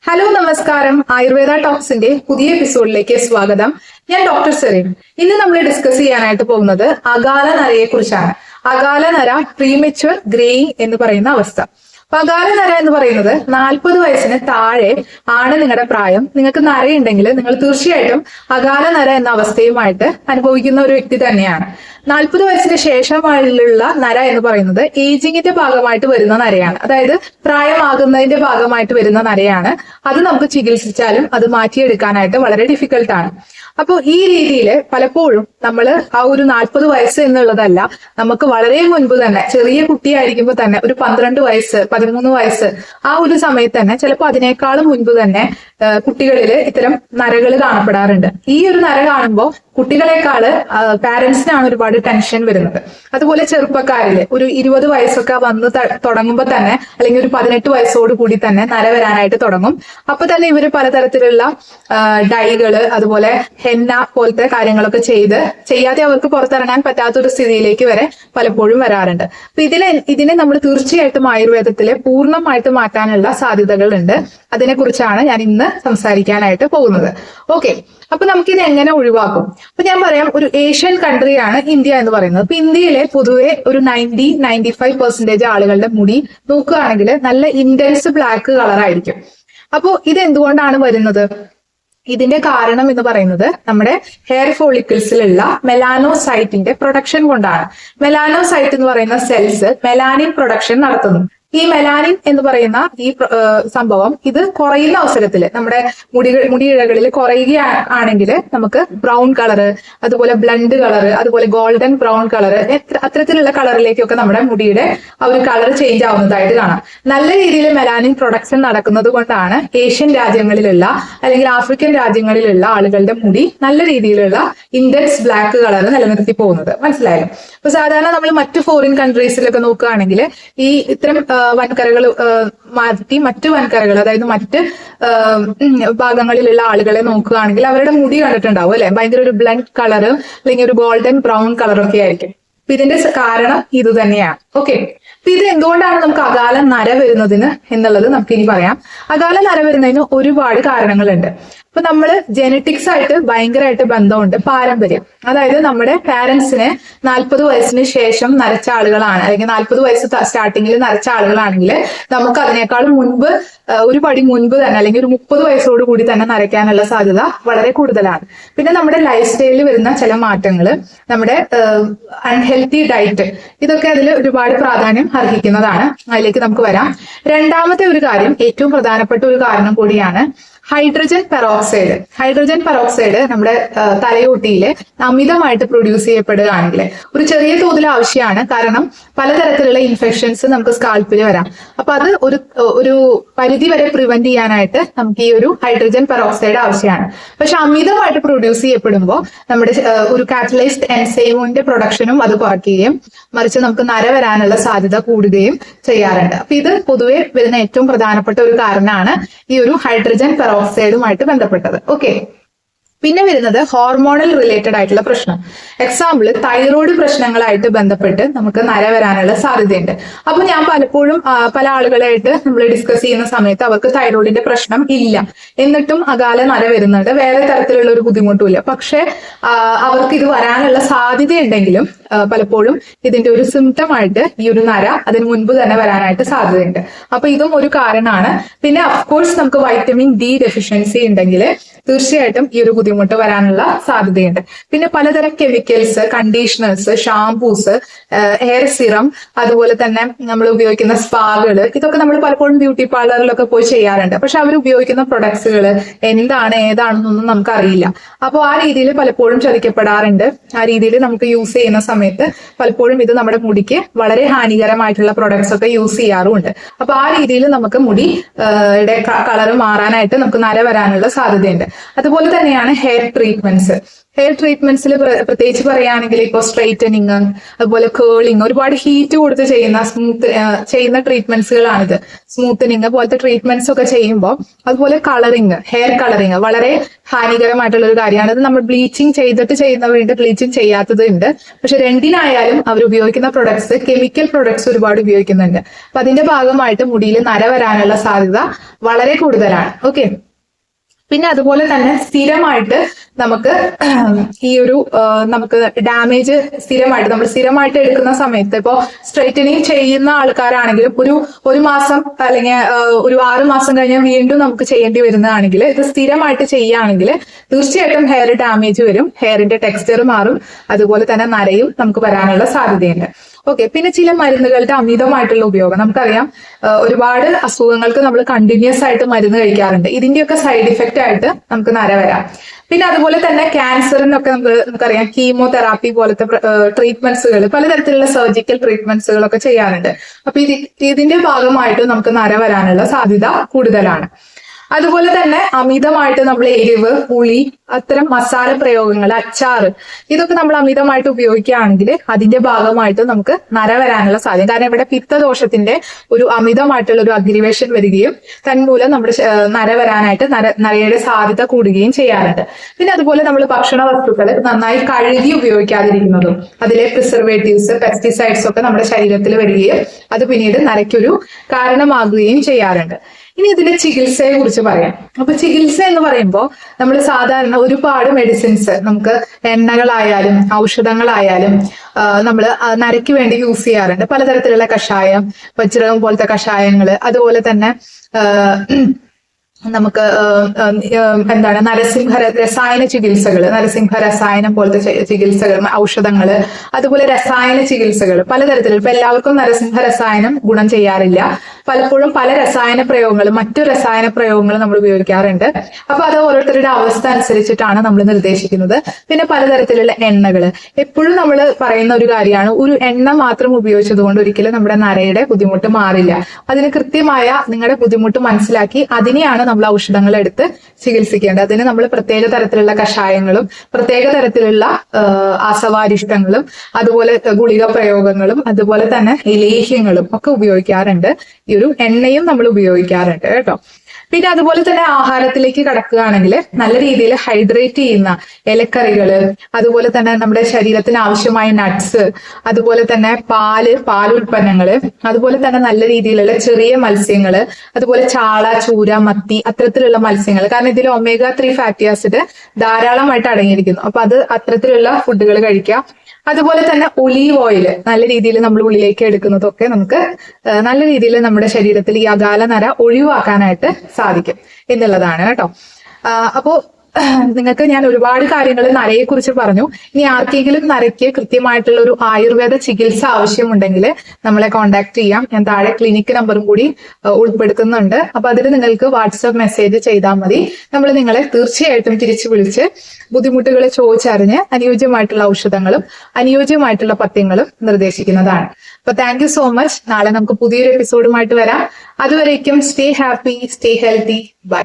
Hello നമസ്കാരം. ആയുർവേദ ടോക്സിന്റെ പുതിയ എപ്പിസോഡിലേക്ക് സ്വാഗതം. ഞാൻ ഡോക്ടർ സെറീൻ. ഇന്ന് നമ്മൾ ഡിസ്കസ് ചെയ്യാനായിട്ട് പോകുന്നത് അകാല നരയെ കുറിച്ചാണ് അകാല നര പ്രീമെച്വർ ഗ്രേയിങ് എന്ന് പറയുന്ന അവസ്ഥ. അപ്പൊ നര എന്ന് പറയുന്നത് നാൽപ്പത് വയസ്സിന് താഴെ ആണ് നിങ്ങളുടെ പ്രായം. നിങ്ങൾക്ക് നരയുണ്ടെങ്കിൽ നിങ്ങൾ തീർച്ചയായിട്ടും അകാല നര എന്ന അവസ്ഥയുമായിട്ട് അനുഭവിക്കുന്ന ഒരു വ്യക്തി തന്നെയാണ്. നാൽപ്പത് വയസ്സിന് ശേഷമായുള്ള നര എന്ന് പറയുന്നത് ഏജിങ്ങിന്റെ ഭാഗമായിട്ട് വരുന്ന നരയാണ്. അതായത് പ്രായമാകുന്നതിന്റെ ഭാഗമായിട്ട് വരുന്ന നരയാണ്. അത് നമുക്ക് ചികിത്സിച്ചാലും അത് മാറ്റിയെടുക്കാനായിട്ട് വളരെ ഡിഫിക്കൽട്ടാണ് അപ്പോൾ ഈ രീതിയിൽ പലപ്പോഴും നമ്മൾ ആ ഒരു നാൽപ്പത് വയസ്സ് എന്നുള്ളതല്ല നമുക്ക് വളരെ മുൻപ് തന്നെ ചെറിയ കുട്ടിയായിരിക്കുമ്പോൾ തന്നെ ഒരു പന്ത്രണ്ട് വയസ്സ് പതിമൂന്ന് വയസ്സ്. ആ ഒരു സമയത്ത് തന്നെ ചിലപ്പോൾ അതിനേക്കാളും മുൻപ് തന്നെ കുട്ടികളിൽ ഇത്തരം നരകൾ കാണപ്പെടാറുണ്ട്. ഈ ഒരു നര കാണുമ്പോൾ കുട്ടികളെക്കാൾ പാരന്റ്സിനാണ് ഒരുപാട് ടെൻഷൻ വരുന്നത്. അതുപോലെ ചെറുപ്പക്കാരിൽ ഒരു ഇരുപത് വയസ്സൊക്കെ വന്ന് തുടങ്ങുമ്പോൾ തന്നെ അല്ലെങ്കിൽ ഒരു പതിനെട്ട് വയസ്സോട് കൂടി തന്നെ നര വരാനായിട്ട് തുടങ്ങും. അപ്പൊ തന്നെ ഇവർ പലതരത്തിലുള്ള ഡൈകൾ അതുപോലെ ഹെന്ന പോലത്തെ കാര്യങ്ങളൊക്കെ ചെയ്ത് ചെയ്യാതെ അവർക്ക് പുറത്തിറങ്ങാൻ പറ്റാത്ത ഒരു സ്ഥിതിയിലേക്ക് വരെ പലപ്പോഴും വരാറുണ്ട്. അപ്പൊ ഇതിലെ ഇതിനെ നമ്മൾ തീർച്ചയായിട്ടും ആയുർവേദത്തിലെ പൂർണമായിട്ട് മാറ്റാനുള്ള സാധ്യതകളുണ്ട്. അതിനെക്കുറിച്ചാണ് ഞാൻ ഇന്ന് സംസാരിക്കാനായിട്ട് പോകുന്നത്. ഓക്കെ. അപ്പൊ നമുക്കിത് എങ്ങനെ ഒഴിവാക്കും? അപ്പൊ ഞാൻ പറയാം ഒരു ഏഷ്യൻ കൺട്രിയാണ് ഇന്ത്യ എന്ന് പറയുന്നത്. അപ്പൊ ഇന്ത്യയിലെ പൊതുവെ ഒരു നയന്റി നയന്റി ഫൈവ് പെർസെന്റേജ് ആളുകളുടെ മുടി നോക്കുകയാണെങ്കിൽ നല്ല ഇന്റൻസ് ബ്ലാക്ക് കളറായിരിക്കും അപ്പോൾ ഇത് എന്തുകൊണ്ടാണ് വരുന്നത്? ഇതിന്റെ കാരണം എന്ന് പറയുന്നത് നമ്മുടെ ഹെയർ ഫോളിക്കിൾസിലുള്ള മെലാനോസൈറ്റിന്റെ പ്രൊഡക്ഷൻ കൊണ്ടാണ്. മെലാനോസൈറ്റ് എന്ന് പറയുന്ന സെൽസ് മെലാനിൻ പ്രൊഡക്ഷൻ നടത്തുന്നു. ഈ മെലാനിൻ എന്ന് പറയുന്ന ഈ സംഭവം ഇത് കുറയുന്ന അവസരത്തിൽ നമ്മുടെ മുടി മുടിയിഴകളിൽ കുറയുകയാണെങ്കിൽ നമുക്ക് ബ്രൗൺ കളറ് അതുപോലെ ബ്ലണ്ട് കളറ് അതുപോലെ ഗോൾഡൻ ബ്രൗൺ കളറ് അത്തരത്തിലുള്ള കളറിലേക്കൊക്കെ നമ്മുടെ മുടിയുടെ ആ ഒരു കളർ ചേഞ്ച് ആവുന്നതായിട്ട് കാണാം. നല്ല രീതിയിൽ മെലാനിൻ പ്രൊഡക്ഷൻ നടക്കുന്നത് കൊണ്ടാണ് ഏഷ്യൻ രാജ്യങ്ങളിലുള്ള അല്ലെങ്കിൽ ആഫ്രിക്കൻ രാജ്യങ്ങളിലുള്ള ആളുകളുടെ മുടി നല്ല രീതിയിലുള്ള ഇൻഡെക്സ് ബ്ലാക്ക് കളർ നിലനിർത്തി പോകുന്നത്. മനസ്സിലായാലും അപ്പൊ സാധാരണ നമ്മൾ മറ്റു ഫോറിൻ കൺട്രീസിലൊക്കെ നോക്കുകയാണെങ്കിൽ ഈ ഇത്തരം വൻകരകൾ മാറ്റി മറ്റു വൻകരകൾ അതായത് മറ്റ് ഭാഗങ്ങളിലുള്ള ആളുകളെ നോക്കുകയാണെങ്കിൽ അവരുടെ മുടി കണ്ടിട്ടുണ്ടാവും അല്ലെ? ഭയങ്കര ഒരു ബ്ലഡ് കളർ അല്ലെങ്കിൽ ഒരു ഗോൾഡൻ ബ്രൗൺ കളറൊക്കെ ആയിരിക്കും. അപ്പൊ ഇതിന്റെ കാരണം ഇത് തന്നെയാണ്. ഓക്കെ അപ്പൊ ഇത് എന്തുകൊണ്ടാണ് നമുക്ക് അകാല നര വരുന്നതിന് എന്നുള്ളത് നമുക്ക് ഇനി പറയാം. അകാല നര വരുന്നതിന് ഒരുപാട് കാരണങ്ങളുണ്ട്. അപ്പൊ നമ്മൾ ജെനറ്റിക്സ് ആയിട്ട് ഭയങ്കരമായിട്ട് ബന്ധമുണ്ട് പാരമ്പര്യം. അതായത് നമ്മുടെ പാരന്റ്സിനെ നാൽപ്പത് വയസ്സിന് ശേഷം നരച്ച ആളുകളാണ്. അല്ലെങ്കിൽ നാൽപ്പത് വയസ്സ് സ്റ്റാർട്ടിങ്ങിൽ നരച്ച ആളുകളാണെങ്കിൽ നമുക്ക് അതിനേക്കാളും മുൻപ് ഒരു പടി മുൻപ് തന്നെ അല്ലെങ്കിൽ ഒരു മുപ്പത് വയസ്സോട് കൂടി തന്നെ നരയ്ക്കാനുള്ള സാധ്യത വളരെ കൂടുതലാണ്. പിന്നെ നമ്മുടെ ലൈഫ് സ്റ്റൈലിൽ വരുന്ന ചില മാറ്റങ്ങൾ നമ്മുടെ അൺഹെൽത്തി ഡയറ്റ് ഇതൊക്കെ അതിൽ ഒരുപാട് പ്രാധാന്യം അർഹിക്കുന്നതാണ്. അതിലേക്ക് നമുക്ക് വരാം. രണ്ടാമത്തെ ഒരു കാര്യം ഏറ്റവും പ്രധാനപ്പെട്ട ഒരു കാരണം കൂടിയാണ് ഹൈഡ്രജൻ പെറോക്സൈഡ്. ഹൈഡ്രജൻ പെറോക്സൈഡ് നമ്മുടെ തലയോട്ടിയിൽ അമിതമായിട്ട് പ്രൊഡ്യൂസ് ചെയ്യപ്പെടുകയാണെങ്കിൽ ഒരു ചെറിയ തോതിൽ ആവശ്യമാണ് കാരണം പലതരത്തിലുള്ള ഇൻഫെക്ഷൻസ് നമുക്ക് സ്കാൽപ്പിൽ വരാം. അപ്പൊ അത് ഒരു ഒരു പരിധി വരെ പ്രിവെന്റ് ചെയ്യാനായിട്ട് നമുക്ക് ഈ ഒരു ഹൈഡ്രജൻ പെറോക്സൈഡ് ആവശ്യമാണ് പക്ഷെ അമിതമായിട്ട് പ്രൊഡ്യൂസ് ചെയ്യപ്പെടുമ്പോൾ നമ്മുടെ ഒരു കാറ്റലൈസ്ഡ് എൻസൈമിന്റെ പ്രൊഡക്ഷനും അത് കുറയ്ക്കുകയും മറിച്ച് നമുക്ക് നര വരാനുള്ള സാധ്യത കൂടുകയും ചെയ്യാറുണ്ട്. അപ്പൊ ഇത് പൊതുവെ വരുന്ന ഏറ്റവും പ്രധാനപ്പെട്ട ഒരു കാരണമാണ് ഈ ഒരു ഹൈഡ്രജൻ പെറോക്സൈഡ് ഓക്സൈഡുമായിട്ട് ബന്ധപ്പെട്ടത്. ഓക്കെ പിന്നെ വരുന്നത് ഹോർമോണൽ റിലേറ്റഡ് ആയിട്ടുള്ള പ്രശ്നം. എക്സാമ്പിൾ തൈറോയ്ഡ് പ്രശ്നങ്ങളായിട്ട് ബന്ധപ്പെട്ട് നമുക്ക് നര വരാനുള്ള സാധ്യതയുണ്ട്. അപ്പൊ ഞാൻ പലപ്പോഴും പല ആളുകളായിട്ട് നമ്മൾ ഡിസ്കസ് ചെയ്യുന്ന സമയത്ത് അവർക്ക് തൈറോയിഡിന്റെ പ്രശ്നം ഇല്ല. എന്നിട്ടും അകാല നര വരുന്നുണ്ട് വേറെ തരത്തിലുള്ള ഒരു ബുദ്ധിമുട്ടും ഇല്ല പക്ഷെ അവർക്ക് ഇത് വരാനുള്ള സാധ്യതയുണ്ടെങ്കിലും പലപ്പോഴും ഇതിന്റെ ഒരു സിംറ്റം ആയിട്ട് ഈ ഒരു നര അതിന് മുൻപ് തന്നെ വരാനായിട്ട് സാധ്യതയുണ്ട്. അപ്പൊ ഇതും ഒരു കാരണമാണ്. പിന്നെ അഫ്കോഴ്സ് നമുക്ക് വൈറ്റമിൻ ഡി ഡെഫിഷ്യൻസി ഉണ്ടെങ്കിൽ തീർച്ചയായിട്ടും ഈ ഒരു ബുദ്ധിമുട്ട് വരാനുള്ള സാധ്യതയുണ്ട്. പിന്നെ പലതരം chemicals conditioners shampoos hair serum അതുപോലെ തന്നെ നമ്മൾ ഉപയോഗിക്കുന്ന സ്പാകൾ ഇതൊക്കെ നമ്മൾ പലപ്പോഴും ബ്യൂട്ടി പാർലറിലൊക്കെ പോയി ചെയ്യാറുണ്ട്. പക്ഷെ അവർ ഉപയോഗിക്കുന്ന പ്രൊഡക്ട്സുകൾ എന്താണ് ഏതാണെന്നൊന്നും നമുക്ക് അറിയില്ല അപ്പോൾ ആ രീതിയിൽ പലപ്പോഴും ചതിക്കപ്പെടാറുണ്ട്. ആ രീതിയിൽ നമുക്ക് യൂസ് ചെയ്യുന്ന സമയത്ത് പലപ്പോഴും ഇത് നമ്മുടെ മുടിക്ക് വളരെ ഹാനികരമായിട്ടുള്ള പ്രൊഡക്ട്സ് ഒക്കെ യൂസ് ചെയ്യാറുമുണ്ട്. അപ്പൊ ആ രീതിയിൽ നമുക്ക് മുടി കളർ മാറാനായിട്ട് നമുക്ക് നര വരാനുള്ള സാധ്യതയുണ്ട്. അതുപോലെ തന്നെയാണ് ഹെയർ ട്രീറ്റ്മെന്റ്സ് ഹെയർ ട്രീറ്റ്മെന്റ്സിൽ പ്രത്യേകിച്ച് പറയുകയാണെങ്കിൽ ഇപ്പോൾ സ്ട്രൈറ്റനിങ് അതുപോലെ കേളിങ് ഒരുപാട് ഹീറ്റ് കൊടുത്ത് ചെയ്യുന്ന സ്മൂത്ത് ചെയ്യുന്ന ട്രീറ്റ്മെന്റ്സുകളാണിത് സ്മൂത്തനിങ് പോലത്തെ ട്രീറ്റ്മെന്റ്സ് ഒക്കെ ചെയ്യുമ്പോൾ അതുപോലെ കളറിങ് ഹെയർ കളറിങ് വളരെ ഹാനികരമായിട്ടുള്ള ഒരു കാര്യമാണ്. അത് നമ്മൾ ബ്ലീച്ചിങ് ചെയ്തിട്ട് ചെയ്യുന്നവരുണ്ട് ബ്ലീച്ചിങ് ചെയ്യാത്തതുണ്ട് പക്ഷെ രണ്ടിനായാലും അവർ ഉപയോഗിക്കുന്ന പ്രൊഡക്ട്സ് കെമിക്കൽ പ്രൊഡക്ട്സ് ഒരുപാട് ഉപയോഗിക്കുന്നുണ്ട്. അപ്പൊ അതിന്റെ ഭാഗമായിട്ട് മുടിയിൽ നര വരാനുള്ള സാധ്യത വളരെ കൂടുതലാണ്. ഓക്കെ പിന്നെ അതുപോലെ തന്നെ സ്ഥിരമായിട്ട് നമുക്ക് ഈ ഒരു നമുക്ക് ഡാമേജ് സ്ഥിരമായിട്ട് നമ്മൾ സ്ഥിരമായിട്ട് എടുക്കുന്ന സമയത്ത് ഇപ്പോൾ സ്ട്രൈറ്റനിങ് ചെയ്യുന്ന ആൾക്കാരാണെങ്കിലും ഒരു ഒരു മാസം അല്ലെങ്കിൽ ഒരു ആറ് മാസം കഴിഞ്ഞാൽ വീണ്ടും നമുക്ക് ചെയ്യേണ്ടി വരുന്നതാണെങ്കിൽ ഇത് സ്ഥിരമായിട്ട് ചെയ്യുകയാണെങ്കിൽ തീർച്ചയായിട്ടും ഹെയർ ഡാമേജ് വരും ഹെയറിന്റെ ടെക്സ്ചർ മാറും അതുപോലെ തന്നെ നരയും നമുക്ക് വരാനുള്ള സാധ്യതയുണ്ട്. ഓക്കെ പിന്നെ ചില മരുന്നുകളുടെ അമിതമായിട്ടുള്ള ഉപയോഗം. നമുക്കറിയാം ഒരുപാട് അസുഖങ്ങൾക്ക് നമ്മൾ കണ്ടിന്യൂസ് ആയിട്ട് മരുന്ന് കഴിക്കാറുണ്ട്. ഇതിന്റെയൊക്കെ സൈഡ് ഇഫക്റ്റ് ആയിട്ട് നമുക്ക് നര വരാം. പിന്നെ അതുപോലെ തന്നെ ക്യാൻസറിനൊക്കെ നമുക്ക് നമുക്കറിയാം കീമോതെറാപ്പി പോലത്തെ ട്രീറ്റ്മെന്റ്സുകൾ പലതരത്തിലുള്ള സർജിക്കൽ ട്രീറ്റ്മെന്റ്സുകളൊക്കെ ചെയ്യാറുണ്ട്. അപ്പൊ ഇത് ഇതിന്റെ ഭാഗമായിട്ട് നമുക്ക് നര വരാനുള്ള സാധ്യത കൂടുതലാണ്. അതുപോലെ തന്നെ അമിതമായിട്ട് നമ്മൾ എരിവ് പുളി അത്തരം മസാല പ്രയോഗങ്ങൾ അച്ചാറ് ഇതൊക്കെ നമ്മൾ അമിതമായിട്ട് ഉപയോഗിക്കുകയാണെങ്കിൽ അതിന്റെ ഭാഗമായിട്ട് നമുക്ക് നര വരാനുള്ള സാധ്യത. കാരണം ഇവിടെ പിത്തദോഷത്തിന്റെ ഒരു അമിതമായിട്ടുള്ള ഒരു അഗ്രിവേഷൻ വരികയും തന്മൂലം നമ്മുടെ നര വരാനായിട്ട് നര നരയുടെ സാധ്യത കൂടുകയും ചെയ്യാറുണ്ട്. പിന്നെ അതുപോലെ നമ്മൾ ഭക്ഷണ വസ്തുക്കൾ നന്നായി കഴുകി ഉപയോഗിക്കാതിരിക്കുന്നതും അതിലെ പ്രിസർവേറ്റീവ്സ് പെസ്റ്റിസൈഡ്സ് ഒക്കെ നമ്മുടെ ശരീരത്തിൽ വരികയും അത് പിന്നീട് നരയ്ക്കൊരു കാരണമാകുകയും ചെയ്യാറുണ്ട്. ഇനി ഇതിന്റെ ചികിത്സയെ കുറിച്ച് പറയാം. അപ്പൊ ചികിത്സ എന്ന് പറയുമ്പോൾ നമ്മൾ സാധാരണ ഒരുപാട് മെഡിസിൻസ് നമുക്ക് എണ്ണകളായാലും ഔഷധങ്ങളായാലും നമ്മൾ നരയ്ക്ക് വേണ്ടി യൂസ് ചെയ്യാറുണ്ട്. പലതരത്തിലുള്ള കഷായം വജ്രകം പോലത്തെ കഷായങ്ങൾ അതുപോലെ തന്നെ നമുക്ക് എന്താണ് നരസിംഹ രസായന ചികിത്സകൾ നരസിംഹ രസായനം പോലത്തെ ചികിത്സകൾ ഔഷധങ്ങൾ അതുപോലെ രസായന ചികിത്സകൾ പലതരത്തിൽ ഇപ്പൊ എല്ലാവർക്കും നരസിംഹ രസായനം ഗുണം ചെയ്യാറില്ല. പലപ്പോഴും പല രസായന പ്രയോഗങ്ങൾ മറ്റു രസായന പ്രയോഗങ്ങൾ നമ്മൾ ഉപയോഗിക്കാറുണ്ട്. അപ്പൊ അത് ഓരോരുത്തരുടെ അവസ്ഥ അനുസരിച്ചിട്ടാണ് നമ്മൾ നിർദ്ദേശിക്കുന്നത്. പിന്നെ പലതരത്തിലുള്ള എണ്ണകൾ എപ്പോഴും നമ്മൾ പറയുന്ന ഒരു കാര്യമാണ് ഒരു എണ്ണ മാത്രം ഉപയോഗിച്ചത് കൊണ്ട് ഒരിക്കലും നമ്മുടെ നരയുടെ ബുദ്ധിമുട്ട് മാറില്ല. അതിന് കൃത്യമായ നിങ്ങളുടെ ബുദ്ധിമുട്ട് മനസ്സിലാക്കി അതിനെയാണ് നമ്മൾ ഔഷധങ്ങൾ എടുത്ത് ചികിത്സിക്കേണ്ടത്. അതിന് നമ്മൾ പ്രത്യേക തരത്തിലുള്ള കഷായങ്ങളും പ്രത്യേക തരത്തിലുള്ള അസവാരിഷ്ടങ്ങളും അതുപോലെ ഗുളിക പ്രയോഗങ്ങളും അതുപോലെ തന്നെ ലേഹ്യങ്ങളും ഒക്കെ ഉപയോഗിക്കാറുണ്ട്. ഈ ഒരു എണ്ണയും നമ്മൾ ഉപയോഗിക്കാറുണ്ട് കേട്ടോ. പിന്നെ അതുപോലെ തന്നെ ആഹാരത്തിലേക്ക് കടക്കുകയാണെങ്കിൽ നല്ല രീതിയിൽ ഹൈഡ്രേറ്റ് ചെയ്യുന്ന ഇലക്കറികൾ അതുപോലെ തന്നെ നമ്മുടെ ശരീരത്തിന് ആവശ്യമായ നട്ട്സ് അതുപോലെ തന്നെ പാൽ ഉൽപ്പന്നങ്ങൾ അതുപോലെ തന്നെ നല്ല രീതിയിലുള്ള ചെറിയ മത്സ്യങ്ങൾ അതുപോലെ ചാള ചൂര മത്തി അത്തരത്തിലുള്ള മത്സ്യങ്ങൾ കാരണം ഇതിൽ ഒമേഗ ത്രീ ഫാറ്റി ആസിഡ് ധാരാളമായിട്ട് അടങ്ങിയിരിക്കുന്നു. അപ്പൊ അത് അത്തരത്തിലുള്ള ഫുഡുകൾ കഴിക്കാം അതുപോലെ തന്നെ ഒലീവ് ഓയിൽ നല്ല രീതിയിൽ നമ്മൾ ഉള്ളിലേക്ക് എടുക്കുന്നതൊക്കെ നമുക്ക് നല്ല രീതിയിൽ നമ്മുടെ ശരീരത്തിൽ ഈ അകാല നര ഒഴിവാക്കാനായിട്ട് സാധിക്കും എന്നുള്ളതാണ് കേട്ടോ. അപ്പോൾ അപ്പോ നിങ്ങൾക്ക് ഞാൻ ഒരുപാട് കാര്യങ്ങൾ നരയെ കുറിച്ച് പറഞ്ഞു. ഇനി ആർക്കെങ്കിലും നരയ്ക്ക് കൃത്യമായിട്ടുള്ള ഒരു ആയുർവേദ ചികിത്സ ആവശ്യമുണ്ടെങ്കിൽ നമ്മളെ കോൺടാക്ട് ചെയ്യാം. ഞാൻ താഴെ ക്ലിനിക് നമ്പറും കൂടി ഉൾപ്പെടുത്തുന്നുണ്ട്. അപ്പൊ അതിൽ നിങ്ങൾക്ക് വാട്സപ്പ് മെസ്സേജ് ചെയ്താൽ മതി. നമ്മൾ നിങ്ങളെ തീർച്ചയായിട്ടും തിരിച്ചു വിളിച്ച് ബുദ്ധിമുട്ടുകളെ ചോദിച്ചറിഞ്ഞ് അനുയോജ്യമായിട്ടുള്ള ഔഷധങ്ങളും അനുയോജ്യമായിട്ടുള്ള പത്യങ്ങളും നിർദ്ദേശിക്കുന്നതാണ്. അപ്പൊ താങ്ക് സോ മച്ച് നാളെ നമുക്ക് പുതിയൊരു എപ്പിസോഡുമായിട്ട് വരാം. അതുവരേക്കും stay happy stay healthy bye